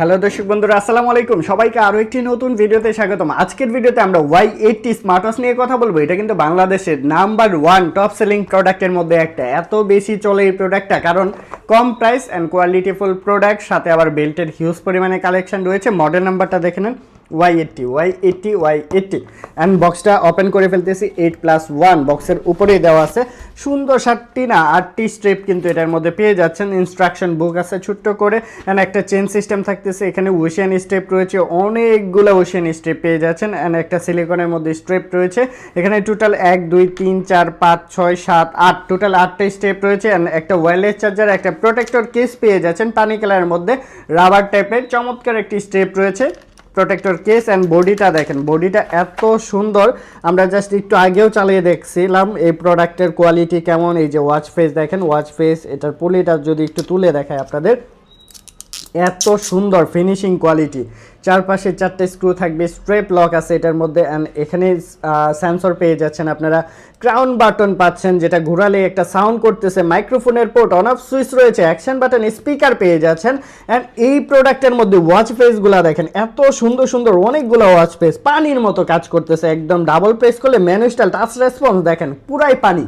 Hello দর্শক বন্ধুরা, আসসালামু আলাইকুম। সবাইকে আরও একটি নতুন ভিডিওতে স্বাগতম। আজকের ভিডিওতে আমরা ওয়াই এইটটি স্মার্ট ওয়াচ নিয়ে কথা বলব। এটা কিন্তু বাংলাদেশের নাম্বার ওয়ান টপ সেলিং প্রোডাক্টের মধ্যে একটা। এত বেশি চলে এই প্রোডাক্টটা কারণ কম প্রাইস অ্যান্ড কোয়ালিটিফুল প্রোডাক্ট সাথে আবার বেল্টের হিউজ পরিমাণে কালেকশন রয়েছে। মডেল নাম্বারটা দেখে নেন। Y eighty Y eighty Y eighty and বক্সটা ওপেন করে ফেলতেছি এইট প্লাস ওয়ান বক্সের উপরেই দেওয়া আছে। সুন্দর সাতটি না, আটটি স্ট্রিপ কিন্তু এটার মধ্যে পেয়ে যাচ্ছেন। ইনস্ট্রাকশন বুক আছে ছোট্ট করে। অ্যান্ড একটা চেন সিস্টেম থাকতেছে। এখানে ওশিয়ান স্টেপ রয়েছে। অনেকগুলো ওশিয়ান স্টেপ পেয়ে যাচ্ছেন। অ্যান্ড একটা সিলিকনের মধ্যে স্টেপ রয়েছে। এখানে টোটাল এক, দুই, তিন, চার, পাঁচ, ছয়, সাত, আট। টোটাল আটটা স্টেপ রয়েছে। অ্যান্ড একটা ওয়্যারলেস চার্জার একটা প্রোটেক্টর কেস পেয়ে যাচ্ছেন পানি কালারের মধ্যে। রাবার টাইপের চমৎকার একটি স্টেপ রয়েছে। প্রোটেক্টর কেস অ্যান্ড বডিটা দেখেন। বডিটা এত সুন্দর, আমরা জাস্ট একটু আগেও চালিয়ে দেখছিলাম এই প্রোডাক্টের কোয়ালিটি কেমন, এই যে ওয়াচ ফেস দেখেন ওয়াচ ফেস এটার পুলিটা যদি একটু তুলে দেখায় আপনাদের। এত সুন্দর ফিনিশিং কোয়ালিটি চারপাশে চারটে স্ক্রু থাকবে স্ট্রেপ লক আছে এটার মধ্যে অ্যান্ড এখানে সেন্সর পেয়ে যাচ্ছেন আপনারা। ক্রাউন বাটন পাচ্ছেন, যেটা ঘোরালে একটা সাউন্ড করতেছে মাইক্রোফোনের পোর্ট অন অফ সুইচ রয়েছে অ্যাকশন বাটন স্পিকার পেয়ে যাচ্ছেন অ্যান্ড এই প্রোডাক্টের মধ্যে ওয়াচ ফেসগুলো দেখেন, এত সুন্দর সুন্দর, অনেকগুলো ওয়াচ ফেস পানির মতো কাজ করতেছে, একদম ডাবল প্রেস করলে ম্যানুস্টাইল টাচ রেসপন্স দেখেন, পুরাই পানি।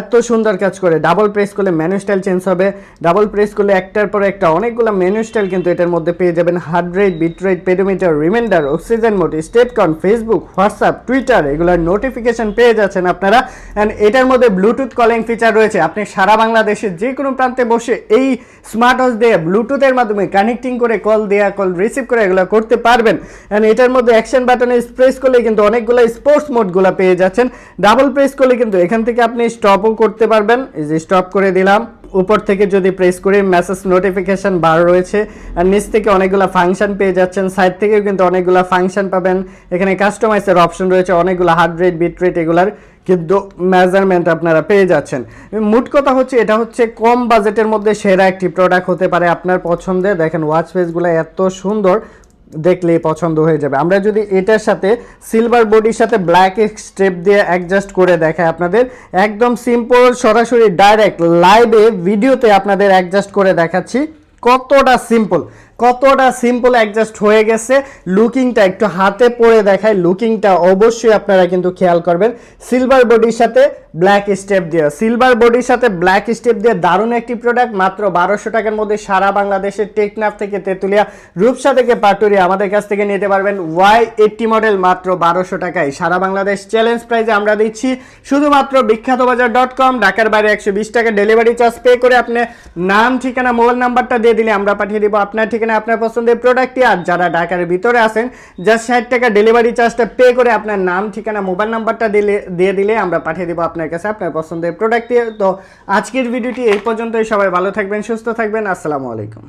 এত সুন্দর কাজ করে। ডাবল প্রেস করলে মেনু স্টাইল চেঞ্জ হবে। ডাবল প্রেস করলে একটার পর একটা অনেকগুলো মেনু স্টাইল কিন্তু এটার মধ্যে পেয়ে যাবেন। Heart rate beat rate pedometer reminder oxygen mode কন ফেসবুক হোয়াটসঅ্যাপ টুইটার এগুলোর নোটিফিকেশন পেয়ে যাচ্ছেন আপনারা। অ্যান্ড এটার মধ্যে ব্লুটুথ কলিং ফিচার রয়েছে। আপনি সারা বাংলাদেশের যে কোনো প্রান্তে বসে এই স্মার্ট ওয়াচ দিয়ে ব্লুটুথের মাধ্যমে কানেক্টিং করে কল দেওয়া কল রিসিভ করে এগুলো করতে পারবেন। অ্যান্ড এটার মধ্যে অ্যাকশন বাটনে প্রেস করলে কিন্তু অনেকগুলো স্পোর্টস মোডগুলো পেয়ে যাচ্ছেন। ডাবল প্রেস করলে কিন্তু এখান থেকে আপনি স্টপও করতে পারবেন। এই যে স্টপ করে দিলাম। উপর থেকে যদি প্রেস করি মেসেজ নোটিফিকেশন বার রয়েছে, আর নিচ থেকে অনেকগুলো ফাংশন পেয়ে যাচ্ছেন সাইড থেকেও কিন্তু অনেকগুলো ফাংশন পাবেন। এখানে কাস্টমাইজের অপশন রয়েছে, অনেকগুলো হার্ড রেট বিট রেট এগুলার কিন্তু মেজারমেন্ট আপনারা পেয়ে যাচ্ছেন। মোট কথা হচ্ছে, এটা হচ্ছে কম বাজেটের মধ্যে সেরা একটি প্রোডাক্ট হতে পারে আপনার পছন্দের। দেখেন ওয়াচ ফেসগুলো এত সুন্দর দেখলেই পছন্দ হয়ে যাবে। আমরা যদি এটার সাথে সিলভার বডির সাথে ব্ল্যাক স্টেপ দিয়ে অ্যাডজাস্ট করে দেখাই আপনাদের, একদম সিম্পল সরাসরি ডাইরেক্ট লাইভে ভিডিওতে আপনাদের অ্যাডজাস্ট করে দেখাচ্ছি কতটা সিম্পল কতটা সিম্পল অ্যাডজাস্ট হয়ে গেছে। লুকিংটা একটু হাতে পরে দেখায় লুকিংটা অবশ্যই আপনারা কিন্তু খেয়াল করবেন। সিলভার বডির সাথে ব্ল্যাক স্টেপ দিয়ে। সিলভার বডির সাথে ব্ল্যাক স্টেপ দিয়ে দারুণ একটি প্রোডাক্ট মাত্র বারোশো টাকার মধ্যে সারা বাংলাদেশের টেকনাফ থেকে তেঁতুলিয়া, রূপসা থেকে পাটুরিয়া আমাদের কাছ থেকে নিতে পারবেন ওয়াই এইটটি মডেল মাত্র বারোশো টাকায়। সারা বাংলাদেশ চ্যালেঞ্জ প্রাইজে আমরা দিচ্ছি। শুধুমাত্র বিখ্যাত বাজার ডট কম ঢাকার বাইরে একশো বিশ টাকা ডেলিভারি চার্জ পে করে আপনি নাম, ঠিকানা মোবাইল নাম্বারটা দিয়ে দিলে আমরা পাঠিয়ে দিব। আপনার আপনার পছন্দের প্রোডাক্টটি আর যারা ঢাকার ভিতরে আছেন জাস্ট ষাট টাকা ডেলিভারি চার্জটা পে করে আপনার নাম, ঠিকানা মোবাইল নাম্বারটা দিলে, দিয়ে দিলে আমরা পাঠিয়ে দেবো আপনার কাছে আপনার পছন্দের প্রোডাক্টটি তো আজকের ভিডিওটি এই পর্যন্তই। সবাই ভালো থাকবেন, সুস্থ থাকবেন। আসসালামু আলাইকুম।